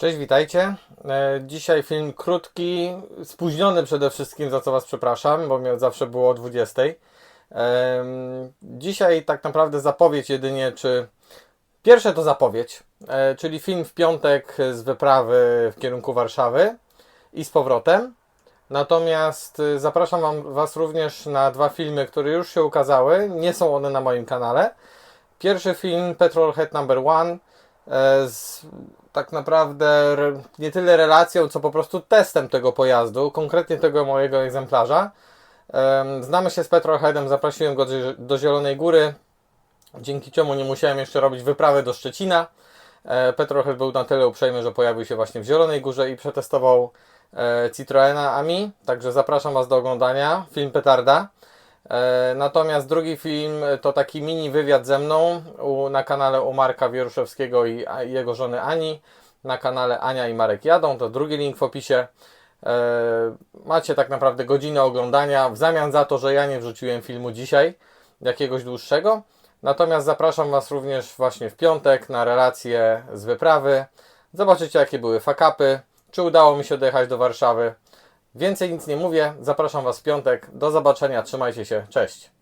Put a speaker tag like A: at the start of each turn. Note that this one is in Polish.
A: Cześć, witajcie. E, Dzisiaj film krótki, spóźniony przede wszystkim, za co Was przepraszam, bo zawsze było o 20. Em, Dzisiaj tak naprawdę zapowiedź jedynie, czy. Pierwsze to zapowiedź, e, czyli film w piątek z wyprawy w kierunku Warszawy i z powrotem. Natomiast y, zapraszam Was również na dwa filmy, które już się ukazały. Nie są one na moim kanale. Pierwszy film Petrolhead Number One e, z tak naprawdę nie tyle relacją, co po prostu testem tego pojazdu, konkretnie tego mojego egzemplarza. Em, Znamy się z Petrolheadem, zaprosiłem go do, Zielonej Góry, dzięki czemu nie musiałem jeszcze robić wyprawy do Szczecina. E, Petrolhead był na tyle uprzejmy, że pojawił się właśnie w Zielonej Górze i przetestował e, Citroena Ami, także zapraszam Was do oglądania. Film Petarda. E, Natomiast drugi film to taki mini wywiad ze mną u, na kanale u Marka Wieruszewskiego i a, jego żony Ani. Na kanale Ania i Marek jadą, to drugi link w opisie. E, macie tak naprawdę godzinę oglądania w zamian za to, że ja nie wrzuciłem filmu dzisiaj, jakiegoś dłuższego. Natomiast zapraszam Was również właśnie w piątek na relacje z wyprawy. Zobaczycie jakie były fakapy, czy udało mi się dojechać do Warszawy. Więcej nic nie mówię. Zapraszam Was w piątek. Do zobaczenia. Trzymajcie się. Cześć.